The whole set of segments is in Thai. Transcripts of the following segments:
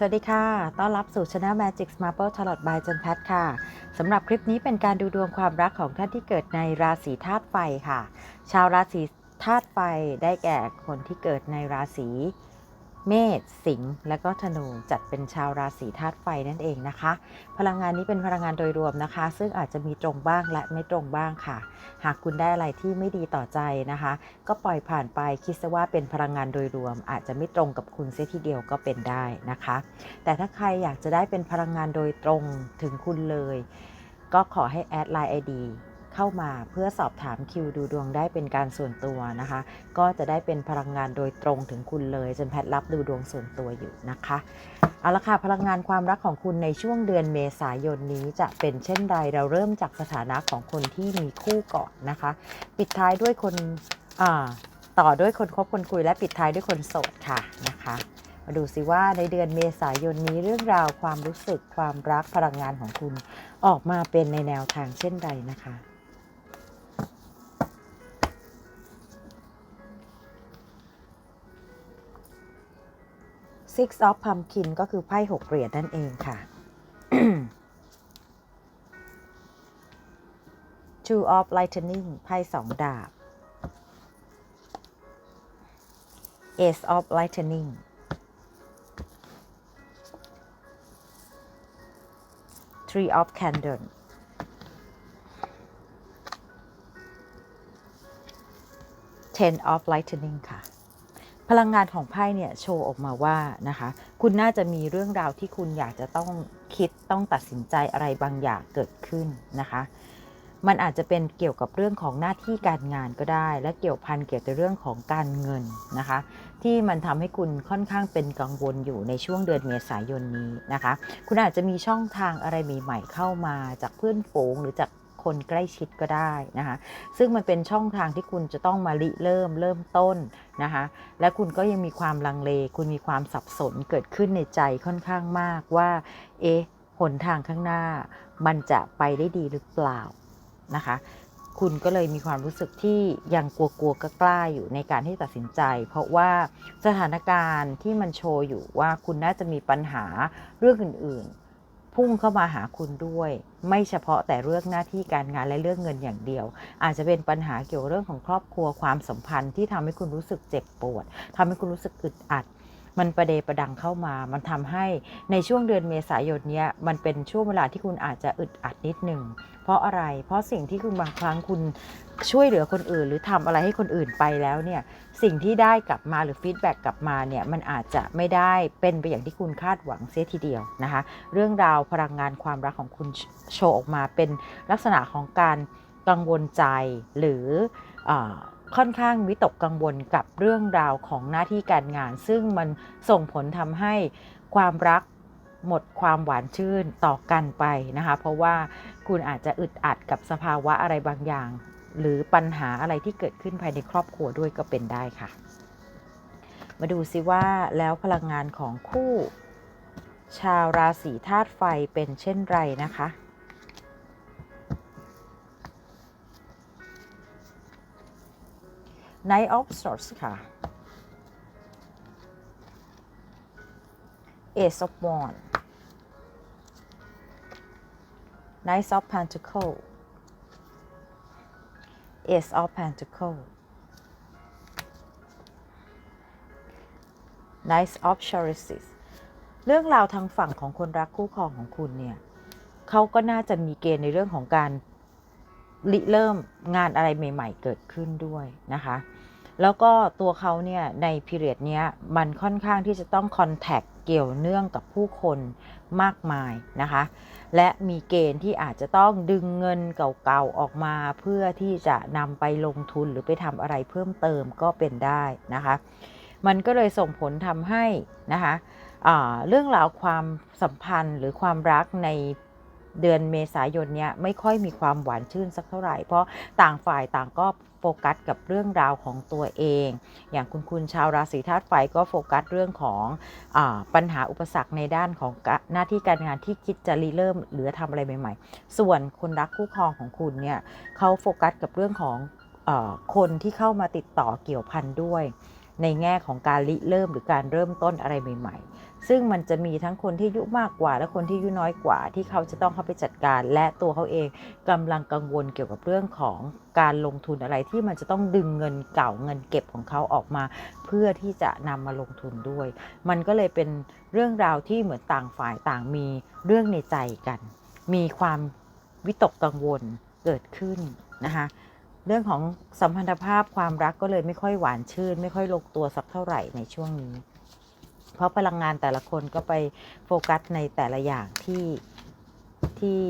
สวัสดีค่ะ ต้อนรับสู่ Channel Magic Marble Tarot by จันแพทค่ะ สำหรับคลิปนี้เป็นการดูดวงความรักของท่านที่เกิดในราศีธาตุไฟค่ะ ชาวราศีธาตุไฟได้แก่คนที่เกิดในราศี เมษสิงห์และก็ธนูจัดเป็นชาวราศีธาตุไฟนั่นเองนะคะ พลังงานนี้เป็นพลังงานโดยรวมนะคะ ซึ่งอาจจะมีตรงบ้างและไม่ตรงบ้างค่ะ หากคุณได้อะไรที่ไม่ดีต่อใจนะคะ ก็ปล่อยผ่านไปคิดซะว่าเป็นพลังงานโดยรวม อาจจะไม่ตรงกับคุณเสียทีเดียวก็เป็นได้นะคะ แต่ถ้าใครอยากจะได้เป็นพลังงานโดยตรงถึงคุณเลย ก็ขอให้แอดไลน์ ID เข้ามาเพื่อสอบถามคิวดูดวงได้เป็นการส่วนตัวนะคะ ก็จะได้เป็นพลังงานโดยตรงถึงคุณเลย จนแพทรับดูดวงส่วนตัวอยู่นะคะเอาละค่ะพลังงานความรักของคุณในช่วงเดือนเมษายนนี้จะเป็นเช่นไรเราเริ่มจากสถานะของคนที่มีคู่ก่อนนะคะ ปิดท้ายด้วยคนต่อด้วยคนคบคนคุยและปิดท้ายด้วยคนโสดค่ะนะคะมาดูสิว่าในเดือนเมษายนนี้เรื่องราวความรู้สึกความรักพลังงานของคุณ ออกมาเป็นในแนวทางเช่นไรนะคะ Six of Pumpkin ก็คือไพ่หกเหรียญนั่นเองค่ะ Two of Lightning ไพ่สองดาบ Ace of Lightning Three of Candle Ten of Lightning ค่ะ พลังงานของไพ่เนี่ยโชว์ออกมาว่านะคะ คุณน่าจะมีเรื่องราวที่คุณอยากจะต้องคิดต้องตัดสินใจอะไรบางอย่างเกิดขึ้นนะคะ มันอาจจะเป็นเกี่ยวกับเรื่องของหน้าที่การงานก็ได้ และเกี่ยวพันเกี่ยวกับเรื่องของการเงินนะคะ ที่มันทำให้คุณค่อนข้างเป็นกังวลอยู่ในช่วงเดือนเมษายนนี้นะคะ คุณอาจจะมีช่องทางอะไรใหม่ๆเข้ามาจากเพื่อนฝูงหรือจาก คนใกล้ชิดก็ได้นะคะ ซึ่งมันเป็นช่องทางที่คุณจะต้องมาริเริ่มเริ่มต้นนะคะ และคุณก็ยังมีความลังเล คุณมีความสับสนเกิดขึ้นในใจค่อนข้างมากว่า เอ๊ะหนทางข้างหน้า มันจะไปได้ดีหรือเปล่านะคะคุณก็เลยมีความรู้สึกที่ยังกลัวๆก็กล้าอยู่ในการที่ตัดสินใจ เพราะว่าสถานการณ์ที่มันโชว์อยู่ว่าคุณน่าจะมีปัญหาเรื่องอื่น พุ่งเข้ามาหาคุณด้วย ไม่เฉพาะแต่เรื่องหน้าที่การงานและเรื่องเงินอย่างเดียว อาจจะเป็นปัญหาเกี่ยวกับเรื่องของครอบครัวความสัมพันธ์ที่ทำให้คุณรู้สึกเจ็บปวดทำให้คุณรู้สึกอึดอัด มันประเดประดังเข้ามา มันทำให้ในช่วงเดือนเมษายนเนี้ยมันเป็นช่วงเวลาที่คุณอาจจะอึดอัดนิดหนึ่งเพราะอะไร เพราะสิ่งที่คุณบางครั้งคุณช่วยเหลือคนอื่น หรือทำอะไรให้คนอื่นไปแล้วเนี่ยสิ่งที่ได้กลับมาหรือฟีดแบ็กกลับมาเนี่ยมันอาจจะไม่ได้เป็นไปอย่างที่คุณคาดหวังเสียทีเดียวนะคะเรื่องราวพลังงานความรักของคุณโชว์ออกมาเป็นลักษณะของการกังวลใจหรืออ ค่อนข้างวิตกกังวลกับเรื่องราวของหน้าที่การงาน ซึ่งมันส่งผลทำให้ความรักหมดความหวานชื่นต่อกันไปนะคะ เพราะว่าคุณอาจจะอึดอัดกับสภาวะอะไรบางอย่าง หรือปัญหาอะไรที่เกิดขึ้นภายในครอบครัวด้วยก็เป็นได้ค่ะ มาดูซิว่าแล้วพลังงานของคู่ ชาวราศีธาตุไฟเป็นเช่นไรนะคะ Knight of Swords ค่ะ Ace of Wands Knight of Pentacle Ace of Pentacle Knight of Chalices เรื่องราวทางฝั่งของคนรักคู่ครองของคุณเนี่ยเขาก็น่าจะมีเกณฑ์ในเรื่องของการริเริ่มงานอะไรใหม่ ๆ เกิดขึ้นด้วยนะคะ แล้วก็ตัวเขาเนี่ยในพีเรียดเนี้ยมันค่อนข้างที่จะต้องคอนแทคเกี่ยวเนื่องกับผู้คนมากมายนะคะ และมีเกณฑ์ที่อาจจะต้องดึงเงินเก่าๆออกมา เพื่อที่จะนำไปลงทุนหรือไปทำอะไรเพิ่มเติมก็เป็นได้นะคะ มันก็เลยส่งผลทำให้นะคะเรื่องราวความสัมพันธ์หรือความรักใน เดือนเมษายนเนี้ยไม่ค่อยมีความหวานชื่นสักเท่าไหร่ เพราะต่างฝ่ายต่างก็โฟกัสกับเรื่องราวของตัวเอง อย่างคุณคุณชาวราศีธาตุไฟก็โฟกัสเรื่องของอปัญหาอุปสรรคในด้านของหน้าที่การงานที่คิดจะริเริ่มหรือทำอะไรใหม่ ๆ ส่วนคนรักคู่ครองของคุณเนี่ยเขาโฟกัสกับเรื่องของอคนที่เข้ามาติดต่อเกี่ยวพันด้วย ในแง่ของการริเริ่มหรือการเริ่มต้นอะไรใหม่ ๆ ซึ่งมันจะมีทั้งคนที่อายุมากกว่า และคนที่อายุน้อยกว่า ที่เขาจะต้องเข้าไปจัดการ และตัวเขาเองกำลังกังวลเกี่ยวกับเรื่องของการลงทุนอะไรที่มันจะต้องดึงเงินเก่าเงินเก็บของเขาออกมา เพื่อที่จะนำมาลงทุนด้วย มันก็เลยเป็นเรื่องราวที่เหมือนต่างฝ่ายต่างมีเรื่องในใจกัน มีความวิตกกังวลเกิดขึ้นนะคะเรื่องของสัมพันธภาพความรักก็เลยไม่ค่อยหวานชื่น ไม่ค่อยลงตัวสักเท่าไหร่ในช่วงนี้ เพราะพลังงานแต่ละคนก็ไปโฟกัสในแต่ละอย่างที่ที่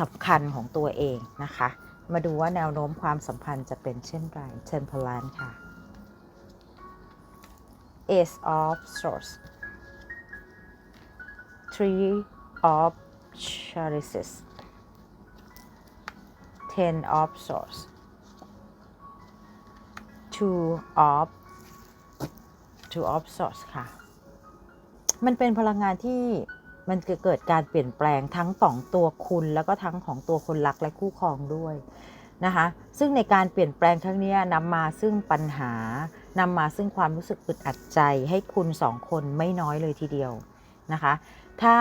สำคัญของตัวเองนะคะ มาดูว่าแนวโน้มความสัมพันธ์จะเป็นเช่นไรเชิญพลานค่ะ Ace of Swords Three of Chalices Ten of Swords Two of Two of Swords ค่ะ มันเป็นพลังงานที่มันเกิดการเปลี่ยนแปลงทั้งสองตัวคุณ แล้วก็ทั้งของตัวคนรักและคู่ครองด้วยนะคะซึ่งในการเปลี่ยนแปลงครั้งนี้นำมาซึ่งปัญหานำมาซึ่งความรู้สึกอึดอัดใจให้คุณสองคนไม่น้อยเลยทีเดียวนะคะ ถ้า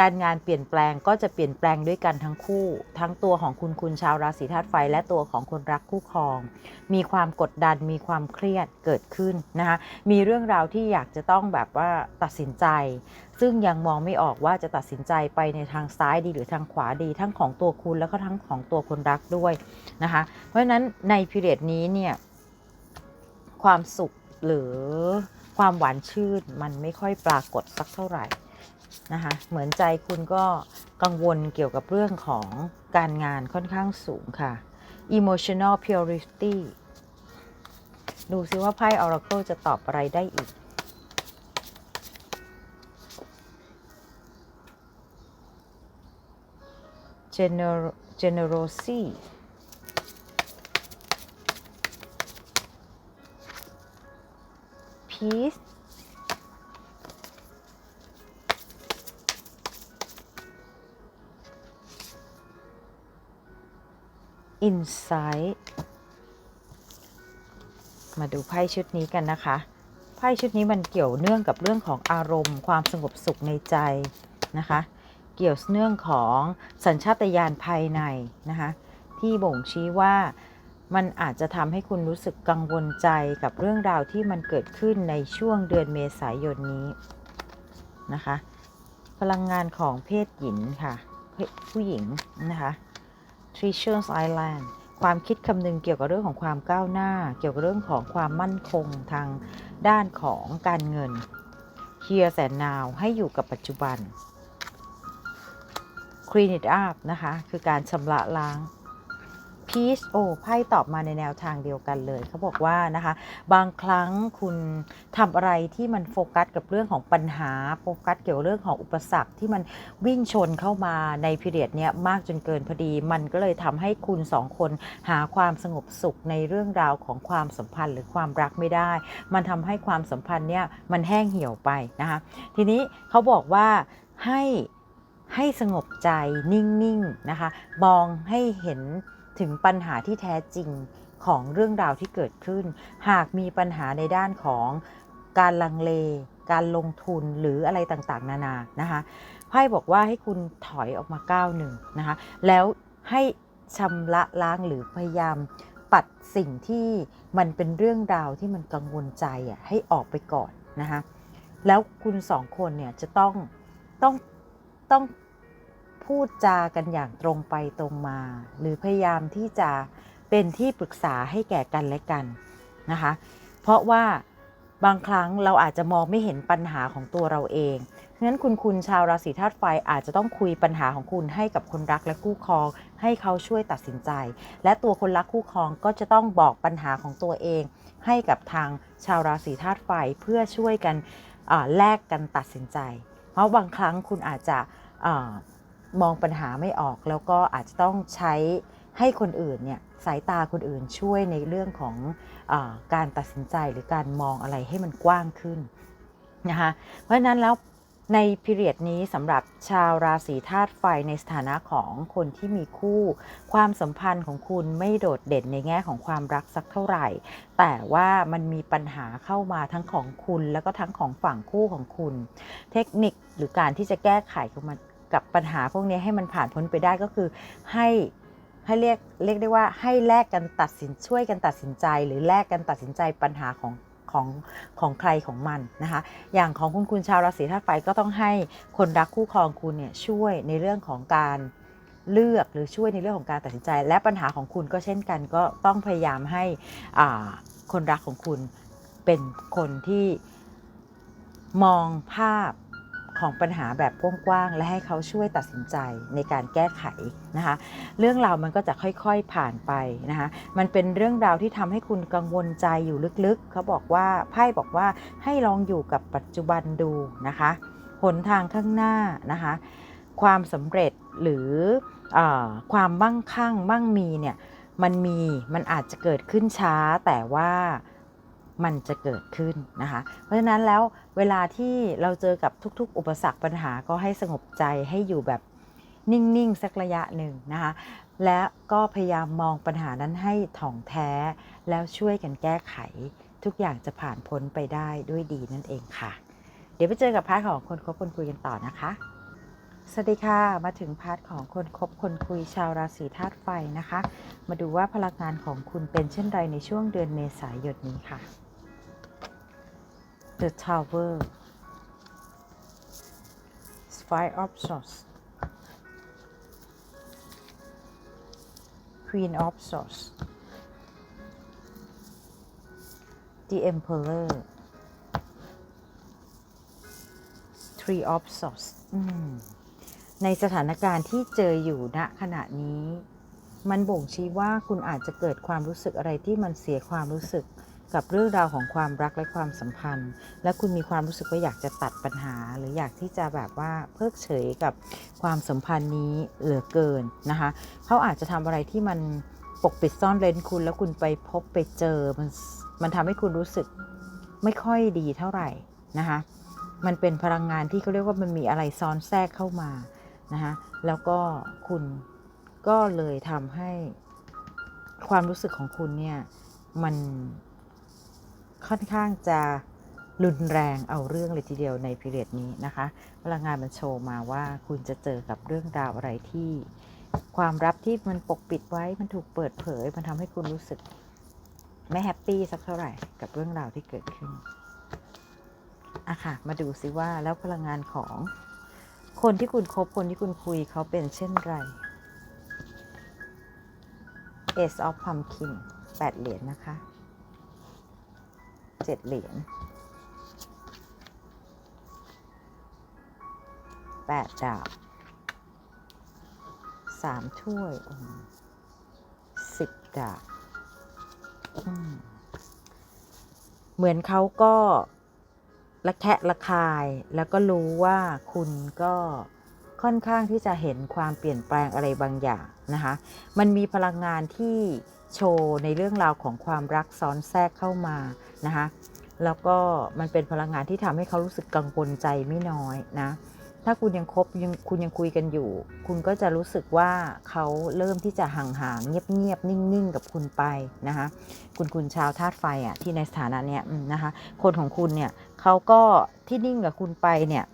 การงานเปลี่ยนแปลงก็จะเปลี่ยนแปลงด้วยกันทั้งคู่ ทั้งตัวของคุณคุณชาวราศีธาตุไฟ และตัวของคนรักคู่ครอง มีความกดดันมีความเครียดเกิดขึ้นนะคะมีเรื่องราวที่อยากจะต้องแบบว่าตัดสินใจ ซึ่งยังมองไม่ออกว่าจะตัดสินใจไปในทางซ้ายดีหรือทางขวาดี ทั้งของตัวคุณแล้วก็ทั้งของตัวคนรักด้วยนะคะเพราะฉะนั้นในพิเรดนี้เนี่ยความสุขหรือความหวานชื่นมันไม่ค่อยปรากฏสักเท่าไหร่ นะคะเหมือนใจคุณก็กังวลเกี่ยวกับเรื่องของการงานค่อนข้างสูงค่ะ emotional purity ดูซิว่าไพ่ Oracle จะตอบอะไรได้อีก Gener generosity peace insight มาดูไพ่ชุดนี้กันนะคะ ไพ่ชุดนี้มันเกี่ยวเนื่องกับเรื่องของอารมณ์ ความสงบสุขในใจนะคะ เกี่ยวเนื่องของสัญชาตญาณภายในนะคะ ที่บ่งชี้ว่ามันอาจจะทำให้คุณรู้สึกกังวลใจกับเรื่องราวที่มันเกิดขึ้นในช่วงเดือนเมษายนนี้นะคะ พลังงานของเพศหญิงค่ะผู้หญิงนะคะ Treasures Island ความคิดคำนึงเกี่ยวกับเรื่องของความก้าวหน้า เกี่ยวกับเรื่องของความมั่นคงทางด้านของการเงิน Here and Now ให้อยู่กับปัจจุบัน Clean it up นะคะ คือการชำระล้าง Peace โอ้ไพ่ตอบมาในแนวทางเดียวกันเลย เขาบอกว่านะคะ บางครั้งคุณทำอะไรที่มันโฟกัสกับเรื่องของปัญหาโฟกัสเกี่ยวกับเรื่องของอุปสรรคที่มันวิ่งชนเข้ามาในพิเรียดเนี้ยมากจนเกินพอดี มันก็เลยทำให้คุณสองคนหาความสงบสุขในเรื่องราวของความสัมพันธ์หรือความรักไม่ได้ มันทำให้ความสัมพันธ์เนี่ยมันแห้งเหี่ยวไปนะคะ ทีนี้เขาบอกว่าให้ให้สงบใจนิ่งๆนะคะ มองให้เห็น ถึงปัญหาที่แท้จริงของเรื่องราวที่เกิดขึ้น หากมีปัญหาในด้านของการลังเล การลงทุนหรืออะไรต่างๆ นานานะคะไพ่บอกว่าให้คุณถอยออกมาก้าวหนึ่งนะคะแล้วให้ชำระล้างหรือพยายามปัดสิ่งที่มันเป็นเรื่องราวที่มันกังวลใจอะให้ออกไปก่อนนะคะแล้วคุณสองคนเนี่ยจะต้องต้องต้อง พูดจากันอย่างตรงไปตรงมา หรือพยายามที่จะเป็นที่ปรึกษาให้แก่กันและกันนะคะ เพราะว่าบางครั้งเราอาจจะมองไม่เห็นปัญหาของตัวเราเองเพราะฉะนั้นคุณคุณชาวราศีธาตุไฟอาจจะต้องคุยปัญหาของคุณให้กับคนรักและคู่ครอง ให้เขาช่วยตัดสินใจ และตัวคนรักคู่ครองก็จะต้องบอกปัญหาของตัวเอง ให้กับทางชาวราศีธาตุไฟเพื่อช่วยกันแลกกันตัดสินใจ เพราะบางครั้งคุณอาจจะ มองปัญหาไม่ออกแล้วก็อาจจะต้องใช้ให้คนอื่นเนี่ยสายตาคนอื่นช่วยในเรื่องของอการตัดสินใจหรือการมองอะไรให้มันกว้างขึ้นนะคะเพราะฉะนั้นแล้วในพิเรียดนี้สำหรับชาวราศีธาตุไฟในสถานะของคนที่มีคู่ ความสัมพันธ์ของคุณไม่โดดเด่นในแง่ของความรักสักเท่าไหร่ แต่ว่ามันมีปัญหาเข้ามาทั้งของคุณ แล้วก็ทั้งของฝั่งคู่ของคุณ เทคนิคหรือการที่จะแก้ไข กับปัญหาพวกนี้ให้มันผ่านพ้นไปได้ก็คือให้ให้เรียกเรียกได้ว่าให้แลกกันตัดสินช่วยกันตัดสินใจ หรือแลกกันตัดสินใจปัญหาของของของใครของมันนะคะ อย่างของคุณคุณชาวราศีธาตุไฟก็ต้องให้คนรักคู่ครองคุณเนี่ยช่วยในเรื่องของการเลือกหรือช่วยในเรื่องของการตัดสินใจ และปัญหาของคุณก็เช่นกันก็ต้องพยายามให้คนรักของคุณเป็นคนที่มองภาพ ของปัญหาแบบกว้างๆและให้เขาช่วยตัดสินใจในการแก้ไขนะคะเรื่องราวมันก็จะค่อยๆผ่านไปนะคะมันเป็นเรื่องราวที่ทำให้คุณกังวลใจอยู่ลึกๆ เขาบอกว่าไพ่บอกว่าให้ลองอยู่กับปัจจุบันดูนะคะหนทางข้างหน้านะคะความสำเร็จหรืออความมั่งคั่งมั่งมีเนี่ยมันมีมันอาจจะเกิดขึ้นช้าแต่ว่า มันจะเกิดขึ้นนะคะ เพราะฉะนั้นแล้วเวลาที่เราเจอกับทุกๆ อุปสรรคปัญหาก็ให้สงบใจให้อยู่แบบนิ่งๆสักระยะหนึ่งนะคะ และก็พยายามมองปัญหานั้นให้ถ่องแท้ แล้วช่วยกันแก้ไข ทุกอย่างจะผ่านพ้นไปได้ด้วยดีนั่นเองค่ะ เดี๋ยวไปเจอกับพาร์ทของคนคบคนคุยกันต่อนะคะ สวัสดีค่ะ มาถึงพาร์ทของคนคบคนคุยชาวราศีธาตุไฟนะคะ มาดูว่าพลังงานของคุณเป็นเช่นไรในช่วงเดือนเมษายนนี้ค่ะ The Tower Five of Swords Queen of Swords The Emperor Three of Swords ในสถานการณ์ที่เจออยู่ณขณะนี้ มันบ่งชี้ว่าคุณอาจจะเกิดความรู้สึกอะไรที่มันเสียความรู้สึก กับเรื่องราวของความรักและความสัมพันธ์ และคุณมีความรู้สึกว่าอยากจะตัดปัญหา หรืออยากที่จะแบบว่าเพิกเฉยกับความสัมพันธ์นี้เหลือเกินนะคะเขาอาจจะทำอะไรที่มันปกปิดซ่อนเร้นคุณ แล้วคุณไปพบไปเจอมันมันทำให้คุณรู้สึกไม่ค่อยดีเท่าไหร่นะคะมันเป็นพลังงานที่เขาเรียกว่ามันมีอะไรซ้อนแทรกเข้ามานะคะแล้วก็คุณก็เลยทำให้ความรู้สึกของคุณเนี่ยมัน ค่อนข้างจะรุนแรงเอาเรื่องเลยทีเดียวในพิเรดนี้นะคะพลังงานมันโชว์มาว่าคุณจะเจอกับเรื่องราวอะไรที่ ความลับที่มันปกปิดไว้มันถูกเปิดเผย มันทำให้คุณรู้สึกไม่แฮปปี้สักเท่าไหร่กับเรื่องราวที่เกิดขึ้นอะค่ะ มาดูซิว่าแล้วพลังงานของคนที่คุณคบคนที่คุณคุยเขาเป็นเช่นไร Ace of Pumpkin แปดเหรียญนะคะ เจ็ดเหรียญแปดดาบสามถ้วยอืมสิบดาบเหมือนเขาก็ระแคะระคายแล้วก็รู้ว่าคุณก็ค่อนข้างที่จะเห็นความเปลี่ยนแปลงอะไรบางอย่างนะคะ มันมีพลังงานที่โชว์ในเรื่องราวของความรักซ้อนแทรกเข้ามา นะคะแล้วก็มันเป็นพลังงานที่ทำให้เขารู้สึกกังวลใจไม่น้อยนะ ถ้าคุณยังคบยังคุณยังคุยกันอยู่ คุณก็จะรู้สึกว่าเขาเริ่มที่จะห่างๆเงียบๆนิ่งๆ กับคุณไปนะคะคุณคุณชาวธาตุไฟอะที่ในสถานะเนี้ยนะคะ คนของคุณเนี่ยเขาก็ที่นิ่งกับคุณไปเนี่ย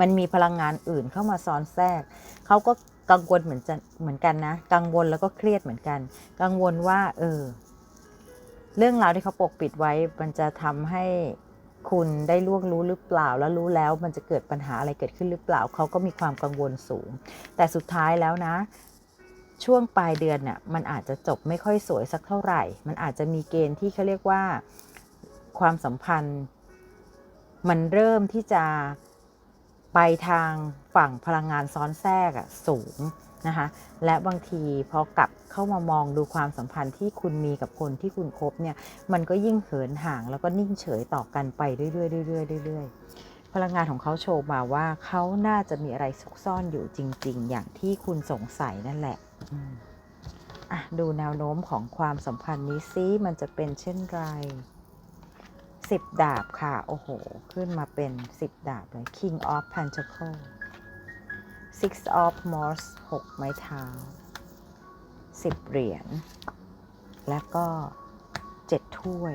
มันมีพลังงานอื่นเข้ามาซ้อนแทรก เขาก็กังวลเหมือนจะเหมือนกันนะ กังวลแล้วก็เครียดเหมือนกัน กังวลว่า เออ เรื่องราวที่เขาปกปิดไว้ มันจะทำให้คุณได้ล่วงรู้หรือเปล่า แล้วรู้แล้วมันจะเกิดปัญหาอะไรเกิดขึ้นหรือเปล่า เขาก็มีความกังวลสูง แต่สุดท้ายแล้วนะ ช่วงปลายเดือนเนี่ยมันอาจจะจบไม่ค่อยสวยสักเท่าไหร่ มันอาจจะมีเกณฑ์ที่เขาเรียกว่าความสัมพันธ์ มันเริ่มที่จะไปทางฝั่งพลังงานซ้อนแทรกอะสูง นะคะและบางทีพอกลับเข้ามามองดูความสัมพันธ์ที่คุณมีกับคนที่คุณคบเนี่ยมันก็ยิ่งเหินห่างแล้วก็นิ่งเฉยต่อกันไปเรื่อยๆเรื่อยๆเรื่อยๆพลังงานของเขาโชว์มาว่าเขาน่าจะมีอะไรซุกซ่อนอยู่จริง ๆ อย่างที่คุณสงสัยนั่นแหละอะดูแนวโน้มของความสัมพันธ์นี้ซิมันจะเป็นเช่นไรสิบดาบค่ะ โอ้โห ขึ้นมาเป็นสิบดาบเลย King of Pentacle Six of Morse หกไม้เท้าสิบเหรียญ และก็เจ็ดถ้วย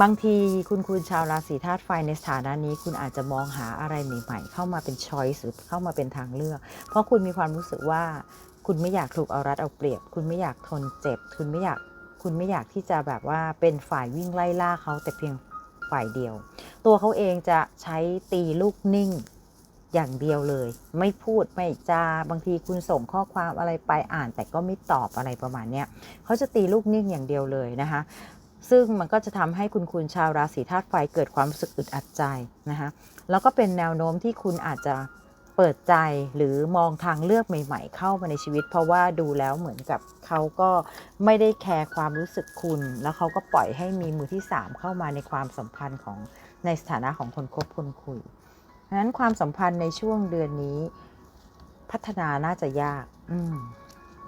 บางทีคุณคุณชาวราศีธาตุไฟในสถานะนี้ คุณอาจจะมองหาอะไรใหม่ๆ เข้ามาเป็นช้อยส์หรือเข้ามาเป็นทางเลือก เพราะคุณมีความรู้สึกว่า คุณไม่อยากถูกเอารัดเอาเปรียบ คุณไม่อยากทนเจ็บ คุณไม่อยากคุณไม่อยากที่จะแบบว่าเป็นฝ่ายวิ่งไล่ล่าเขาแต่เพียงฝ่ายเดียว ตัวเขาเองจะใช้ตีลูกนิ่ง อย่างเดียวเลย ไม่พูดไม่จาบางทีคุณส่งข้อความอะไรไปอ่าน แต่ก็ไม่ตอบอะไรประมาณเนี้ยเขาจะตีลูกนิ่งอย่างเดียวเลยนะคะซึ่งมันก็จะทำให้คุณคุณชาวราศีธาตุไฟเกิดความรู้สึกอึดอัดใจนะคะแล้วก็เป็นแนวโน้มที่คุณอาจจะเปิดใจหรือมองทางเลือกใหม่ ๆ เข้ามาในชีวิต เพราะว่าดูแล้วเหมือนกับเขาก็ไม่ได้แคร์ความรู้สึกคุณ แล้วเขาก็ปล่อยให้มีมือที่ 3 เข้ามาในความสัมพันธ์ของในสถานะของคนคบคนคุย ดังนั้นความสัมพันธ์ในช่วงเดือนนี้ พัฒนาน่าจะยาก อืม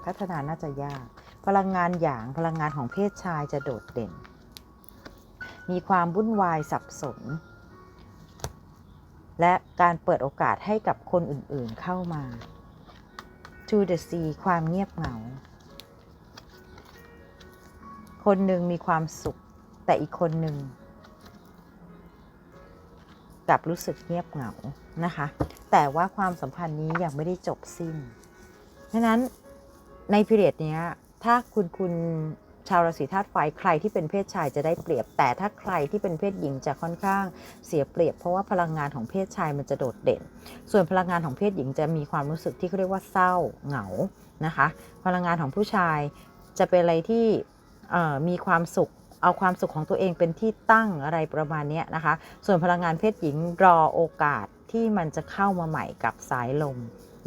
พัฒนาน่าจะยาก พลังงานหยางพลังงานของเพศชายจะโดดเด่น มีความวุ่นวายสับสน และการเปิดโอกาสให้กับคนอื่นๆเข้ามา To the sea ความเงียบเหงา คนหนึ่งมีความสุขแต่อีกคนหนึ่ง กลับรู้สึกเงียบเหงานะคะ แต่ว่าความสัมพันธ์นี้ยังไม่ได้จบสิ้นดังนั้นในพิเรียดนี้ถ้าคุณคุณชาวราศีธาตุไฟใครที่เป็นเพศชายจะได้เปรียบ แต่ถ้าใครที่เป็นเพศหญิงจะค่อนข้างเสียเปรียบ เพราะว่าพลังงานของเพศชายมันจะโดดเด่น ส่วนพลังงานของเพศหญิงจะมีความรู้สึกที่เขาเรียกว่าเศร้าเหงานะคะ พลังงานของผู้ชายจะเป็นอะไรที่มีความสุข เอาความสุขของตัวเองเป็นที่ตั้งอะไรประมาณนี้นะคะ ส่วนพลังงานเพศหญิงรอโอกาสที่มันจะเข้ามาใหม่กับสายลม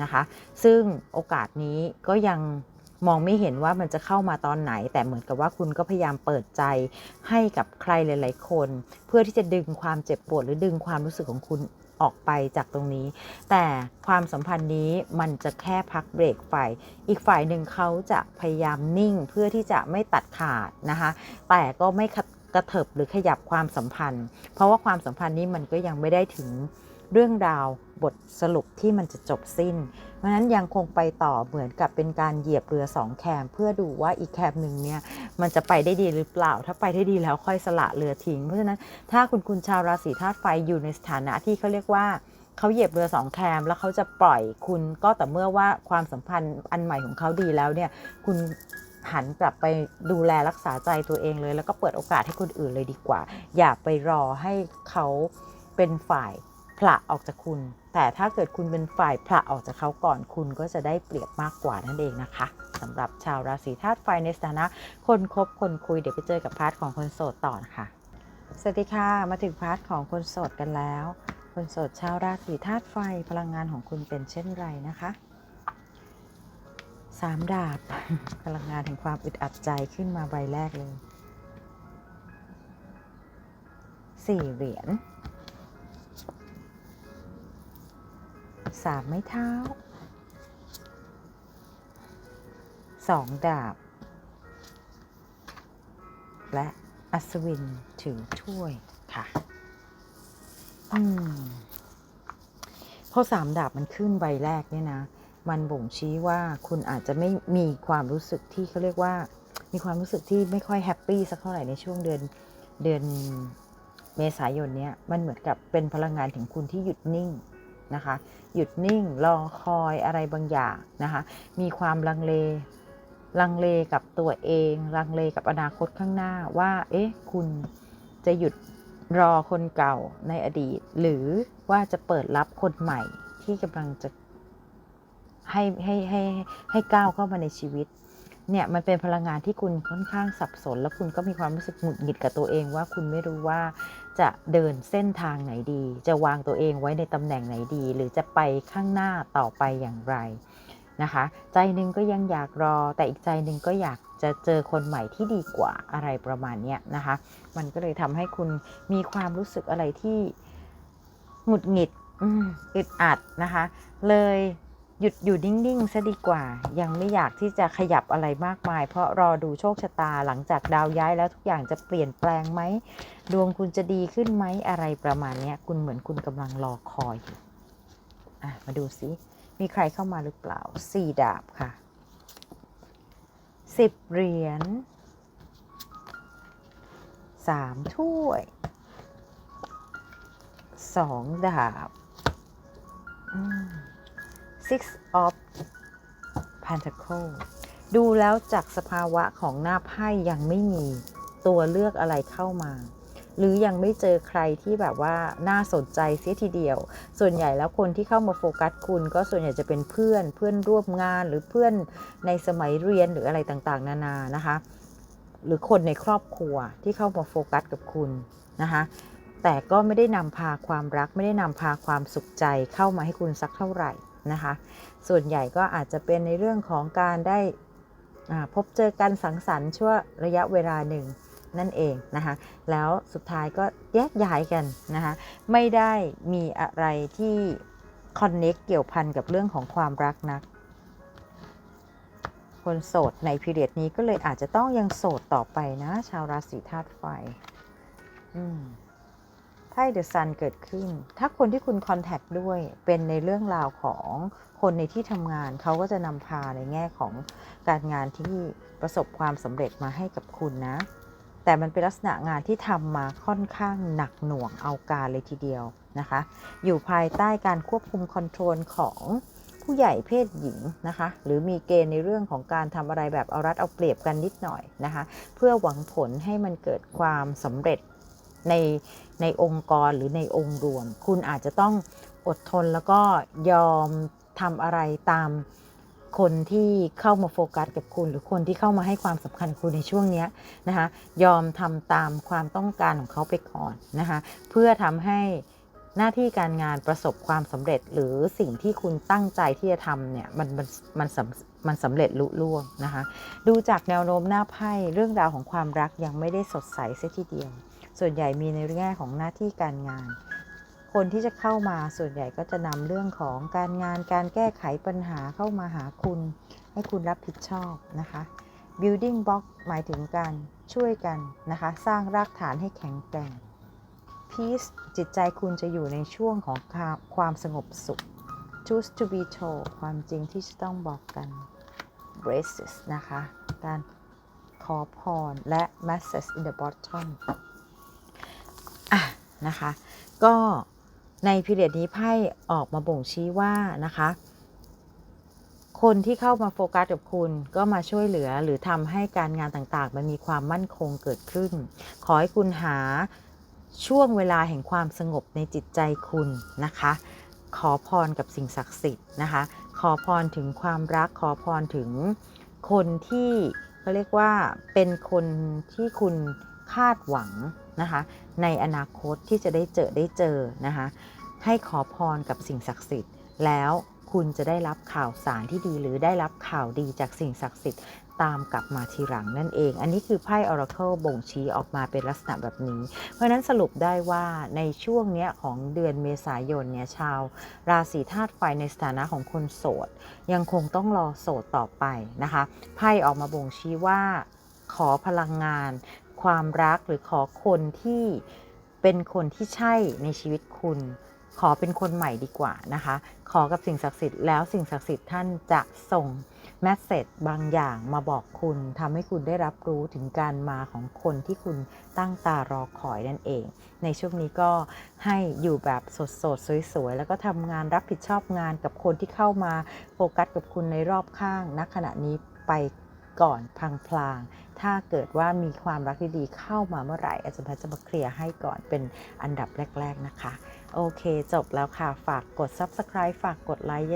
นะคะ ซึ่งโอกาสนี้ก็ยังมองไม่เห็นว่ามันจะเข้ามาตอนไหน แต่เหมือนกับว่าคุณก็พยายามเปิดใจให้กับใครหลาย ๆ คน เพื่อที่จะดึงความเจ็บปวดหรือดึงความรู้สึกของคุณ ออกไปจากตรงนี้ แต่ความสัมพันธ์นี้มันจะแค่พักเบรกฝ่ายอีกฝ่ายหนึ่งเขาจะพยายามนิ่งเพื่อที่จะไม่ตัดขาดนะคะแต่ก็ไม่กระเถิบหรือขยับความสัมพันธ์ เพราะว่าความสัมพันธ์นี้มันก็ยังไม่ได้ถึงเรื่องราว บทสรุปที่มันจะจบสิ้น เพราะนั้นยังคงไปต่อเหมือนกับเป็นการเหยียบเรือสองแคม เพื่อดูว่าอีกแคมหนึ่งเนี่ยมันจะไปได้ดีหรือเปล่า ถ้าไปได้ดีแล้วค่อยสละเรือทิ้ง เพราะฉะนั้นถ้าคุณคุณชาวราศีธาตุไฟอยู่ในสถานะที่เขาเรียกว่าเขาเหยียบเรือสองแคม แล้วเขาจะปล่อยคุณก็แต่เมื่อว่าความสัมพันธ์อันใหม่ของเขาดีแล้วเนี่ยคุณหันกลับไปดูแลรักษาใจตัวเองเลย แล้วก็เปิดโอกาสให้คนอื่นเลยดีกว่า อย่าไปรอให้เขาเป็นฝ่าย ผละออกจากคุณ แต่ถ้าเกิดคุณเป็นฝ่ายผละออกจากเขาก่อนคุณก็จะได้เปรียบมากกว่านั่นเองนะคะสำหรับชาวราศีธาตุไฟในสถานะ คนคบคนคุยเดี๋ยวไปเจอกับพาร์ทของคนโสดต่อนะคะสวัสดีค่ะมาถึงพาร์ทของคนโสดกันแล้ว คนโสดชาวราศีธาตุไฟพลังงานของคุณเป็นเช่นไรนะคะสามดาบพลังงานแห่งความอึดอัดใจขึ้นมาใบแรกเลยสี่เหรียญ สามไม้เท้าสองดาบ และอัศวินถือถ้วยค่ะ อืมพอสามดาบมันขึ้นใบแรกเนี่ยนะ มันบ่งชี้ว่าคุณอาจจะไม่มีความรู้สึกที่เขาเรียกว่า มีความรู้สึกที่ไม่ค่อยแฮปปี้สักเท่าไหร่ในช่วงเดือนเดือนเมษายนเนี้ยมันเหมือนกับเป็นพลังงานถึงคุณที่หยุดนิ่ง นะคะ หยุดนิ่งรอคอยอะไรบางอย่างนะคะ มีความลังเล ลังเลกับตัวเอง ลังเลกับอนาคตข้างหน้าว่า เอ๊ะ คุณจะหยุดรอคนเก่าในอดีต หรือว่าจะเปิดรับคนใหม่ที่กำลังจะให้ให้ให้ให้ก้าวเข้ามาในชีวิตเนี่ยมันเป็นพลังงานที่คุณค่อนข้างสับสน แล้วคุณก็มีความรู้สึกหงุดหงิดกับตัวเองว่าคุณไม่รู้ว่า จะเดินเส้นทางไหนดี จะวางตัวเองไว้ในตำแหน่งไหนดี หรือจะไปข้างหน้าต่อไปอย่างไรนะคะ ใจหนึ่งก็ยังอยากรอ แต่อีกใจหนึ่งก็อยากจะเจอคนใหม่ที่ดีกว่าอะไรประมาณเนี้ยนะคะ มันก็เลยทำให้คุณมีความรู้สึกอะไรที่หงุดหงิดอึดอัดนะคะ เลยหยุดอยู่นิ่งๆซะดีกว่า ยังไม่อยากที่จะขยับอะไรมากมาย เพราะรอดูโชคชะตาหลังจากดาวย้ายแล้วทุกอย่างจะเปลี่ยนแปลงไหม ดวงคุณจะดีขึ้นไหมอะไรประมาณนี้คุณเหมือนคุณกำลังรอคอยอยู่ะมาดูสิมีใครเข้ามาหรือเปล่าสี่ดาบค่ะสิบเหรียญสามถ้วยสองดาบ Six of Pentacle ดูแล้วจากสภาวะของหน้าไพ่ยังไม่มีตัวเลือกอะไรเข้ามา หรือยังไม่เจอใครที่แบบว่าน่าสนใจเสียทีเดียว ส่วนใหญ่แล้วคนที่เข้ามาโฟกัสคุณ ก็ส่วนใหญ่จะเป็นเพื่อนเพื่อนร่วมงานหรือเพื่อนในสมัยเรียนหรืออะไรต่างๆ นานานะคะ หรือคนในครอบครัวที่เข้ามาโฟกัสกับคุณนะคะแต่ก็ไม่ได้นำพาความรักไม่ได้นำพาความสุขใจเข้ามาให้คุณสักเท่าไหร่นะคะ ส่วนใหญ่ก็อาจจะเป็นในเรื่องของการได้พบเจอกันสังสรรค์ชั่วระยะเวลาหนึ่ง นั่นเองนะคะ แล้วสุดท้ายก็แยกย้ายกันนะคะ ไม่ได้มีอะไรที่คอนเน็กเกี่ยวพันกับเรื่องของความรักนัก คนโสดในพีเรียดนี้ก็เลยอาจจะต้องยังโสดต่อไปนะ ชาวราศีธาตุไฟอืมไพ่เดอะซันเกิดขึ้น ถ้าคนที่คุณคอนแทคด้วยเป็นในเรื่องราวของคนในที่ทำงาน เขาก็จะนำพาในแง่ของการงานที่ประสบความสำเร็จมาให้กับคุณนะ แต่มันเป็นลักษณะงานที่ทำมาค่อนข้างหนักหน่วงเอาการเลยทีเดียวนะคะ อยู่ภายใต้การควบคุมคอนโทรลของผู้ใหญ่เพศหญิงนะคะ หรือมีเกณฑ์ในเรื่องของการทำอะไรแบบเอารัดเอาเปรียบกันนิดหน่อยนะคะ เพื่อหวังผลให้มันเกิดความสำเร็จในในองค์กรหรือในองค์รวม คุณอาจจะต้องอดทนแล้วก็ยอมทำอะไรตาม คนที่เข้ามาโฟกัสกับคุณ หรือคนที่เข้ามาให้ความสำคัญคุณในช่วงนี้นะคะยอมทำตามความต้องการของเขาไปก่อนนะคะเพื่อทำให้หน้าที่การงานประสบความสำเร็จ หรือสิ่งที่คุณตั้งใจที่จะทำเนี่ยมันมันมันสำมันสำเร็จลุล่วงนะคะดูจากแนวโน้มหน้าไพ่เรื่องราวของความรักยังไม่ได้สดใสเสียทีเดียว ส่วนใหญ่มีในแง่ของหน้าที่การงาน คนที่จะเข้ามาส่วนใหญ่ก็จะนำเรื่องของการงานการแก้ไขปัญหาเข้ามาหาคุณ ให้คุณรับผิดชอบนะคะ building block หมายถึงการช่วยกันนะคะ สร้างรากฐานให้แข็งแกร่ง peace จิตใจคุณจะอยู่ในช่วงของความความสงบสุข choose to be told ความจริงที่จะต้องบอกกัน braces นะคะ การขอพรและ message in the bottom อะนะคะ ก็ ในพิเรียดนี้ไพ่ออกมาบ่งชี้ว่านะคะ คนที่เข้ามาโฟกัสกับคุณก็มาช่วยเหลือหรือทำให้การงานต่างๆ มันมีความมั่นคงเกิดขึ้น ขอให้คุณหาช่วงเวลาแห่งความสงบในจิตใจคุณนะคะ ขอพรกับสิ่งศักดิ์สิทธิ์นะคะ ขอพรถึงความรัก ขอพรถึงคนที่เขาเรียกว่าเป็นคนที่คุณ คาดหวังนะคะในอนาคตที่จะได้เจอได้เจอนะคะให้ขอพรกับสิ่งศักดิ์สิทธิ์ แล้วคุณจะได้รับข่าวสารที่ดีหรือได้รับข่าวดีจากสิ่งศักดิ์สิทธิ์ตามกลับมาทีหลังนั่นเอง อันนี้คือไพ่ Oracle บ่งชี้ออกมาเป็นลักษณะแบบนี้ เพราะฉะนั้นสรุปได้ว่าในช่วงเนี้ยของเดือนเมษายนเนี่ยชาว ราศีธาตุไฟในสถานะของคนโสด ยังคงต้องรอโสดต่อไปนะคะ ไพ่ออกมาบ่งชี้ว่าขอพลังงาน ความรักหรือขอคนที่เป็นคนที่ใช่ในชีวิตคุณ ขอเป็นคนใหม่ดีกว่านะคะ ขอกับสิ่งศักดิ์สิทธิ์แล้วสิ่งศักดิ์สิทธิ์ท่านจะส่งแมสเซจบางอย่างมาบอกคุณทำให้คุณได้รับรู้ถึงการมาของคนที่คุณตั้งตารอคอยนั่นเอง ในช่วงนี้ก็ให้อยู่แบบสดๆสวยๆ แล้วก็ทำงานรับผิดชอบงานกับคนที่เข้ามาโฟกัสกับคุณในรอบข้างณขณะนี้ไปก่อนพลางๆ ถ้าเกิดว่ามีความรักที่ดีเข้ามาเมื่อไหร่อาจารย์แพทย์จะมาเคลียร์ให้ก่อนเป็นอันดับแรก ๆ นะคะ โอเค จบแล้วค่ะ ฝากกด Subscribe ฝากกดไลค์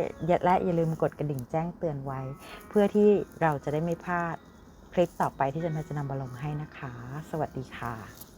และอย่าลืมกดกระดิ่งแจ้งเตือนไว้ เพื่อที่เราจะได้ไม่พลาดคลิปต่อไปที่อาจารย์แพทย์จะนำมาลงให้นะคะ สวัสดีค่ะ